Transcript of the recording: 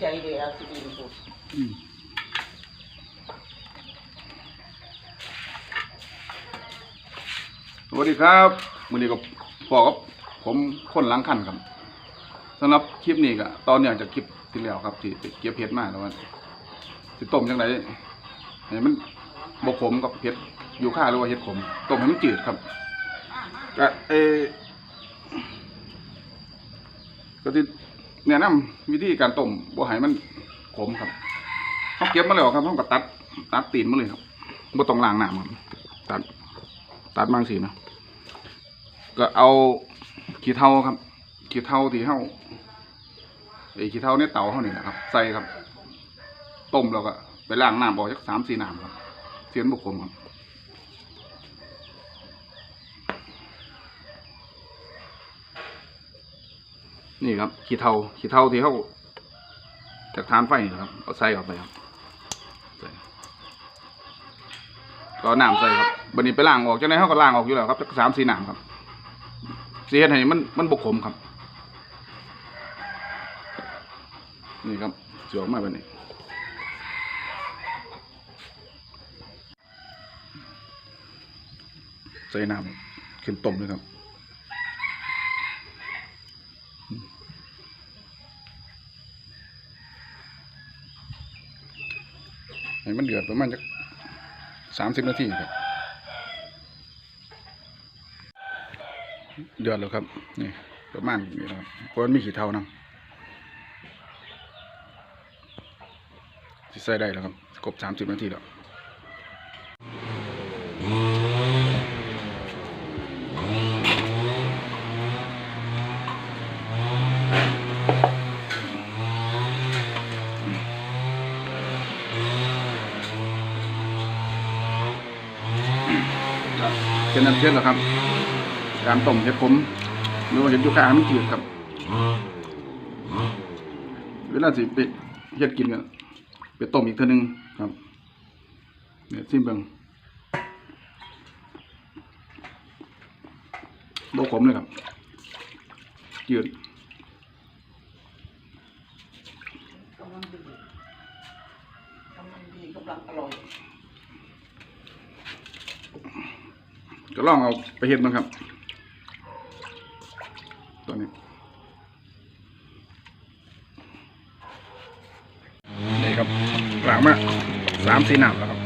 ใจเลยเอาสิดีกูอืมสวัสดีครับวันนี้ก็พอกับผมคนหล้างคันครับสำหรับคลิปนี้ก็ตอนเนื่องจากคลิปที่แล้วครับที่เก็บเห็ดมาแล้วว่าสิต้มจังไดให้มันบกขมกับเห็ดอยู่ข้าหรือว่าเห็ดขมต้มให้มันจืดครับก็เออก็ที่ แนะนำวิธีการต้มบ่ให้มันขมครับเขาเก็บมาแล้วครับเขาก็ตัด ตัดตีนมาเลยครับบ่ต้องล้างน้ำครับตัด ตัดบางสีนะก็เอาขี้เถ้าครับขี้เถ้าที่เฮาไอ้ขี้เถ้าในเตาเฮานี่แหละครับ ใส่ครับ ต้มแล้วก็ไปล้างน้ำออกจากสามสี่น้ำครับเสียนบุกคมครับ นี่ครับขี้เถ้าขี้เถ้าที่เฮาจากทานไฟนี่แหละครับเอาใส่ออกไปครับใส่ก็เอาน้ำใส่ครับบันนี้ไปล้างออกจากนั้นเขาก็ล้างออกอยู่แล้วครับจักสามสี่น้ำครับสีเฮ็ดให้มันมันบกขมครับ นี่ครับสวมมาแบบนี้ใส่น้ำขึ้นต้มเลยครับ ให้มันเดือดประมาณจักสามสิบนาทีครับ เดือดแล้วครับ นี่ประมาณนี้ครับเพราะมันมีขี้เท่านำสิใส่ได้แล้วครับครบสามสิบนาทีแล้ว เป็นน้ำเชื่อแล้วครับ การต้มเห็ดขมหรือว่าเห็ดยูคาให้มันจืดครับเวลาสิไปเฮ็ดกินกันไปต้มอีกเท่านึงครับเนี่ยซิมเบิงโบขมเลยครับจืดกำลังดีกำลังอร่อย ก็ลองเอาไปเห็นมั้งครับ ตัวนี้นี่ครับหลังมาสามสี่น้ำแล้วครับ